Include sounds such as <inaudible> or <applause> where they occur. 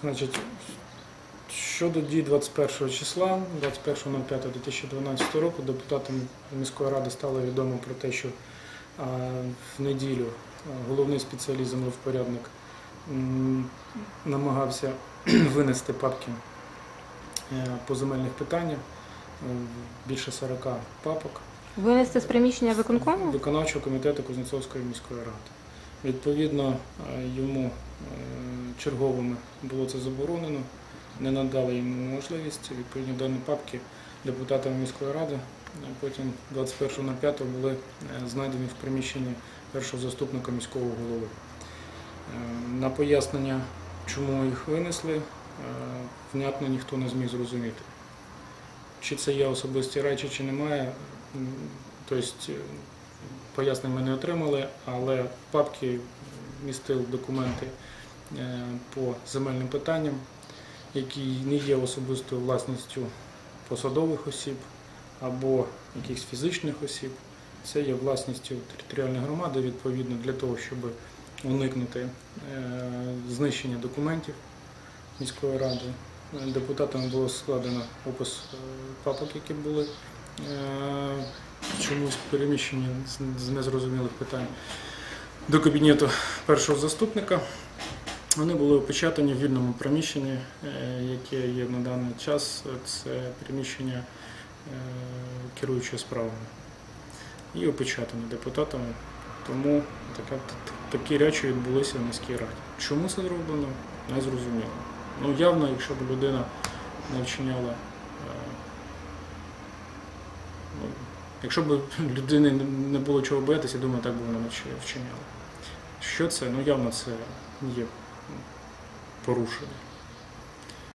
Значить, щодо дій 21 числа, 21.05.2012 року, депутатам міської ради стало відомо про те, що в неділю головний спеціаліст землевпорядник намагався <clears throat> винести папки е, по земельних питаннях, е, більше 40 папок Винести з приміщення виконкому? виконавчого комітету Кузнецовської міської ради. Відповідно, е, йому е, черговими було це заборонено, не надали йому можливість. Відповідно, дані папки депутатами міської ради е, потім 21.05 були знайдені в приміщенні першого заступника міського голови. На пояснення, чому їх винесли, внятно ніхто не зміг зрозуміти. Чи це є особисті речі, чи немає. Тобто пояснень ми не отримали, але папки містили документи е, по земельним питанням, які не є особистою власністю посадових осіб або якихось фізичних осіб. Це є власністю територіальної громади, відповідно, для того, щоб уникнути е, знищення документів міської ради. Депутатами було складено опис е, папок, які були чомусь переміщені з- з незрозумілих питань до кабінету першого заступника. Вони були опечатані в вільному приміщенні, е, яке є на даний час. Це приміщення е, керуючої справами. І опечатані депутатами. Тому така, такі речі відбулися в міській раді. Чому це зроблено, не зрозуміло. Ну, явно, якщо б людина не вчиняла. е, ну, Якщо б людини не було чого боятися, думаю, так би вона вчиняла. Що це? Ну явно це є порушення.